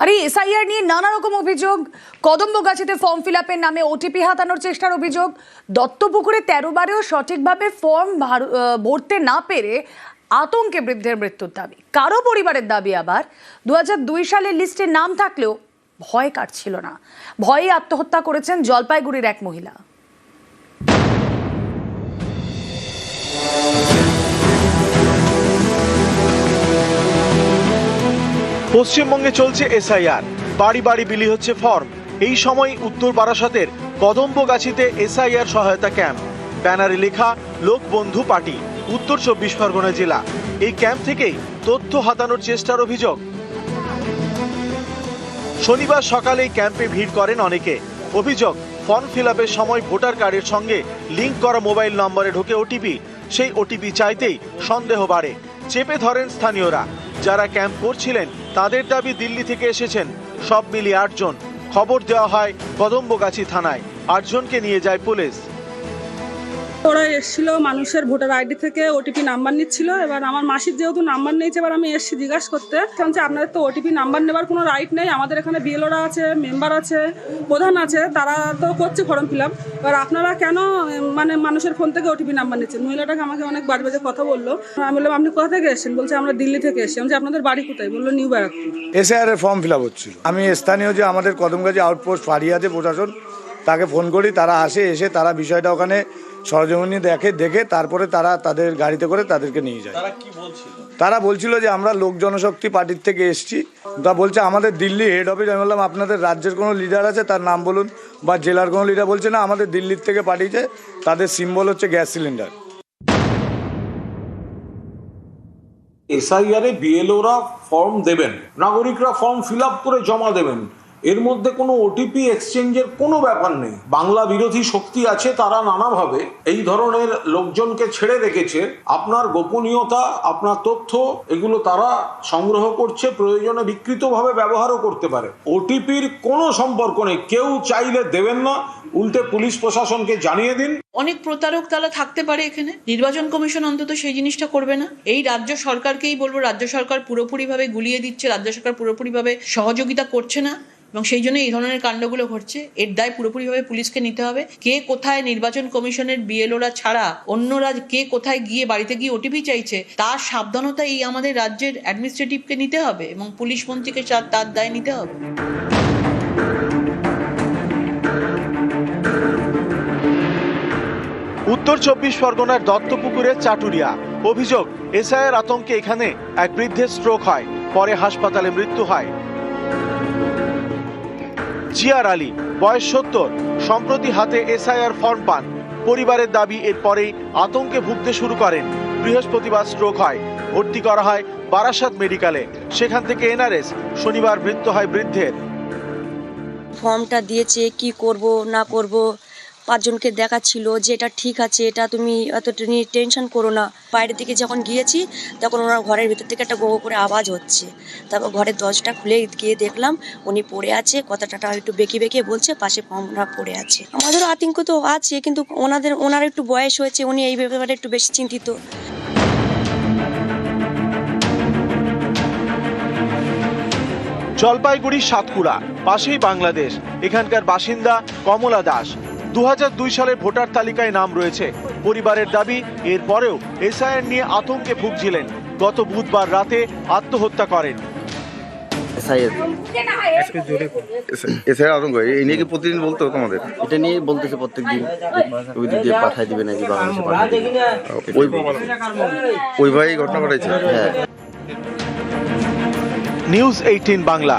আর এই এসআইআর নিয়ে নানা রকম অভিযোগ। কদম্বগাছিতে ফর্ম ফিল আপের নামে ওটিপি হাতানোর চেষ্টার অভিযোগ। দত্তপুকুরে তেরো বারেও সঠিকভাবে ফর্ম ভার- ভরতে না পেরে আতঙ্কে বৃদ্ধের মৃত্যুর দাবি। কারও পরিবারের দাবি আবার দু দুই সালের লিস্টে নাম থাকলেও ভয় কাটছিল না। ভয়ে আত্মহত্যা করেছেন জলপাইগুড়ির এক মহিলা। পশ্চিমবঙ্গে চলছে এসআইআর। বাড়ি বাড়ি বিলি হচ্ছে ফর্ম। এই সময় উত্তর বারাসতের কদম্বগাছিতে এসআইআর সহায়তা ক্যাম্প। ব্যানারে লেখা লোকবন্ধু পার্টি উত্তর চব্বিশ পরগনা জেলা। এই ক্যাম্প থেকেই তথ্য হাতানোর চেষ্টার অভিযোগ। শনিবার সকালে ক্যাম্পে ভিড় করেন অনেকে। অভিযোগ, ফর্ম ফিল সময় ভোটার কার্ডের সঙ্গে লিংক করা মোবাইল নম্বরে ঢোকে ওটিপি। সেই ওটিপি চাইতেই সন্দেহ বাড়ে। চেপে ধরেন স্থানীয়রা। যারা ক্যাম্প করছিলেন, তাদের দাবি দিল্লি থেকে এসেছেন। সব মিলিয়ে আটজন। খবর দেওয়া হয় কদম্বগাছি থানায়। আটজনকে নিয়ে যায় পুলিশ। ওরা এসেছিল মানুষের ভোটার আইডি থেকে ওটিপি নাম্বার নিচ্ছিল। এবার আমার মাসির যেহেতু নাম্বার নিয়েছে এবার আমি এসেছি জিজ্ঞাসা করতে। কারণ যে আপনাদের তো ওটিপি নাম্বার নেবার কোনো রাইট নেই। আমাদের এখানে বিএলওরা আছে মেম্বার আছে প্রধান আছে তারা তো করছে ফর্ম ফিল আপ এবার আপনারা কেন মানে মানুষের ফোন থেকে ওটিপি নাম্বার নিচ্ছেন? মহিলাটাকে আমাকে অনেক বাজে বাজে কথা বলল। আমি বললাম আপনি কোথা থেকে এসেছেন? বলছে আমরা দিল্লি থেকে এসেছি। বলছি, আপনাদের বাড়ি কোথায়? বলল নিউ ব্যারাকপুর এসআইআর এর ফর্ম ফিল আপ হচ্ছিল। আমি স্থানীয় যে আমাদের কদমগাছি আউটপোস্ট ফারিয়াতে প্রশাসন তাকে ফোন করি তারা আসে এসে তারা বিষয়টা ওখানে সরজমিনি দেখে দেখে তারপরে তারা তাদের গাড়িতে করে তাদেরকে নিয়ে যায়। তারা বলছিল? যে আমরা লোক জনশক্তি পার্টির থেকে এসেছি। তা বলছে আমাদের দিল্লি হেড অফিস আমি বললাম আপনাদের রাজ্যের কোনো লিডার আছে? তার নাম বলুন। বা জেলার কোনো লিডার বলছে না আমাদের দিল্লির থেকে পাঠিয়েছে। তাদের সিম্বল হচ্ছে গ্যাস সিলিন্ডার। এসআইআরে বিএলওরা ফর্ম দেবেন। নাগরিকরা ফর্ম ফিল আপ করে জমা দেবেন। এর মধ্যে কোনো ওটিপি এক্সচেঞ্জের কোনো ব্যাপার নেই। বাংলা বিরোধী শক্তি আছে, তারা নানাভাবে এই ধরনের লোকজনকে ছেড়ে রেখেছে। আপনার গোপনীয়তা, আপনার তথ্য, এগুলো তারা সংগ্রহ করছে, প্রয়োজনে বিকৃতভাবে ব্যবহারও করতে পারে। ওটিপির কোনো সম্পর্ক নেই। কেউ চাইলে দেবেন না। উল্টে পুলিশ প্রশাসনকে জানিয়ে দিন। অনেক প্রতারক তারা থাকতে পারে এখানে। নির্বাচন কমিশন অন্তত সেই জিনিসটা করবে না। এই রাজ্য সরকারকেই বলব, রাজ্য সরকার পুরোপুরিভাবে গুলিয়ে দিচ্ছে, রাজ্য সরকার পুরোপুরিভাবে সহযোগিতা করছে না। এবং সেই জন্য এই ধরনের কাণ্ডগুলো ঘটছে। এর দায় পুরোপুরিভাবে পুলিশকে নিতে হবে। কে কোথায় নির্বাচন কমিশনের বিএলওরা ছাড়া অন্যরা কে কোথায় গিয়ে বাড়িতে গিয়ে ওটিপি চাইছে, তার সাবধানতা এই আমাদের রাজ্যের অ্যাডমিনিস্ট্রেটিভকে নিতে হবে এবং পুলিশ মন্ত্রীকে তার- দায় নিতে হবে। উত্তর চব্বিশ পরগনার দত্তপুকুরের চাটুরিয়া। অভিযোগ, এসআইয়ের আতঙ্কে এখানে এক বৃদ্ধের স্ট্রোক হয়, পরে হাসপাতালে মৃত্যু হয়। জিয়ার আলী, বয়স সত্তর, সম্প্রতি হাতে এসআইআর ফর্ম পান। পরিবারের দাবি, এরপরেই আতঙ্কে ভুগতে শুরু করেন। বৃহস্পতিবার স্ট্রোক হয়। ভর্তি করা হয় বারাসাত মেডিকেলে। সেখান থেকে এনআরএস, শনিবার মৃত্যু হয় বৃদ্ধের। ফর্মটা দিয়েছে, কি করব, না করব পাঁচজনকে দেখাচ্ছিল যে এটা ঠিক আছে, এটা তুমি এতটা নিয়ে টেনশন করো না। বাইরের দিকে যখন গিয়েছি, তখন ওনার ঘরের ভিতর থেকে একটা গো করে আওয়াজ হচ্ছে। তারপর ঘরের দরজাটা খুলে গিয়ে দেখলাম, উনি পড়ে আছে, কথাটা একটু বেঁকে বেঁকে বলছে, পাশে ফর্মটা পড়ে আছে। আমাদেরও আতঙ্ক তো আছে, কিন্তু ওনাদের, ওনার একটু বয়স হয়েছে, উনি এই ব্যাপারে একটু বেশি চিন্তিত। জলপাইগুড়ি সাতকুড়া পাশেই বাংলাদেশ। এখানকার বাসিন্দা কমলা দাস। দু সালের ভোটার তালিকায় নাম রয়েছে। পরিবারের দাবি এরপরেও এসআইআর নিয়ে আতঙ্কে ভুগছিলেন। গত বুধবার রাতে আত্মহত্যা করেন। আতঙ্ক এই নিয়ে কি প্রতিদিন বলতে আমাদের? এটা নিয়ে বলতেছে প্রত্যেক দিন ওই দিক দিয়ে পাঠাই দিবে নাকি ওই ভাই ঘটনা ঘটাইছে। হ্যাঁ। News eighteen Bangla.